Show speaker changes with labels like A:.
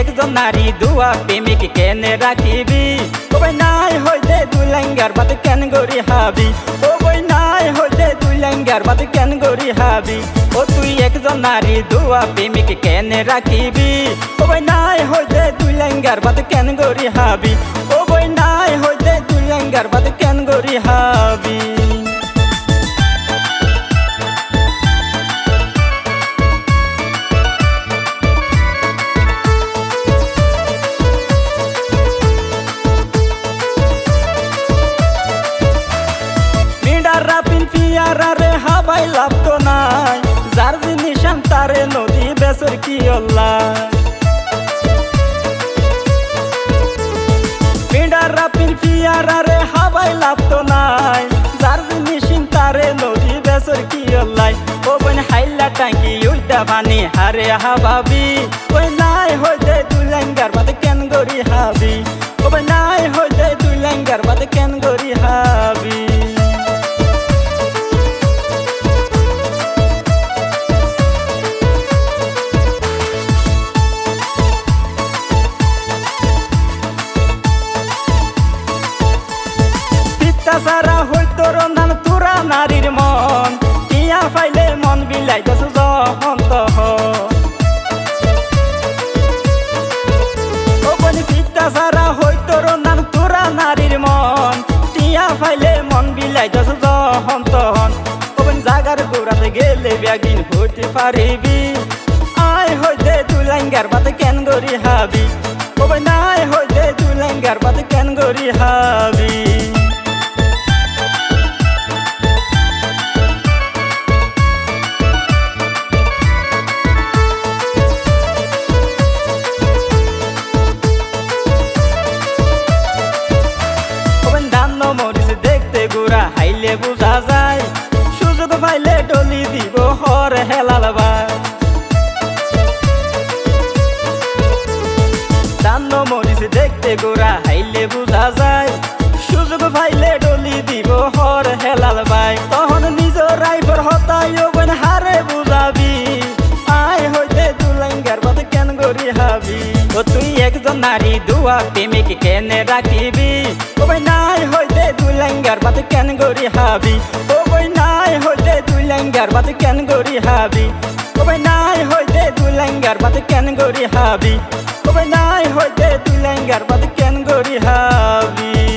A: একজন নারী, দুয়া প্রেমিক কেনে রাখিবি? ও নাই হইতে দুই লেঙ্গার বাত কেন গরি হাবি? ও নাই হইতে দুই লেঙ্গার বাত কেন গরি হাবি? ও তুই একজন নারী, দুয়া প্রেমিক কেনে রাখিবি? ও নাই হইতে দুই লেঙ্গার বাত কেন গরি হাবি? ও নাই হইতে দুই লেঙ্গার বাত কেন গরি হাবি? হাবাই লাভ তো নাই। যার জিনিস তারে নদী বেসর কি অল্লা পিডারা পিন পিয়ারা রে হাবাই লাভ তো নাই। যার জিনিস তারে নদী বেসর কি অল্লাই ও বন হাইলা টাঙ্কি উল্টা পানি হারে হাবাবি। ওই নাই হইতে দুই লেঙ্গার বাদ কেন গরি হাবি? নারীর মন। টিয়া ফাইলে মন বিলাই দশ ও বনি পিতা সারা হই তোর নাম তুরা নারীর মন। টিয়া ফাইলে মন বিলাই দশ জহন তহন ও বনি জাগার গোড়াতে গেলে ব্যাগিন হইতে পারিবি। আয় হইতে দুলাঙ্গার বাতে কেন গরি হাবি। ও বনি নাই হইতে দুলাঙ্গার বাতে কেন গরি হাবি। গোড়া বুঝা যায়, সুযোগ পাইলে ডলি দিব হর হেলাল ভাই দেখতে গোড়া, হাইলে বুঝা যায়, সুযোগ পাইলে নারী দুয়া প্রেমিক কেনে রাখিবি? ও বই নাই হইতে দুলাঙ্গার বাদ কেন গরি হাবি? ও বই নাই হইতে দুলাঙ্গার বাদ কেন গরি হাবি? ও বই নাই হইতে দুলাঙ্গার বাদ কেন গরি হাবি? ও বই নাই হইতে দুলাঙ্গার বাদ কেন গরি হাবি?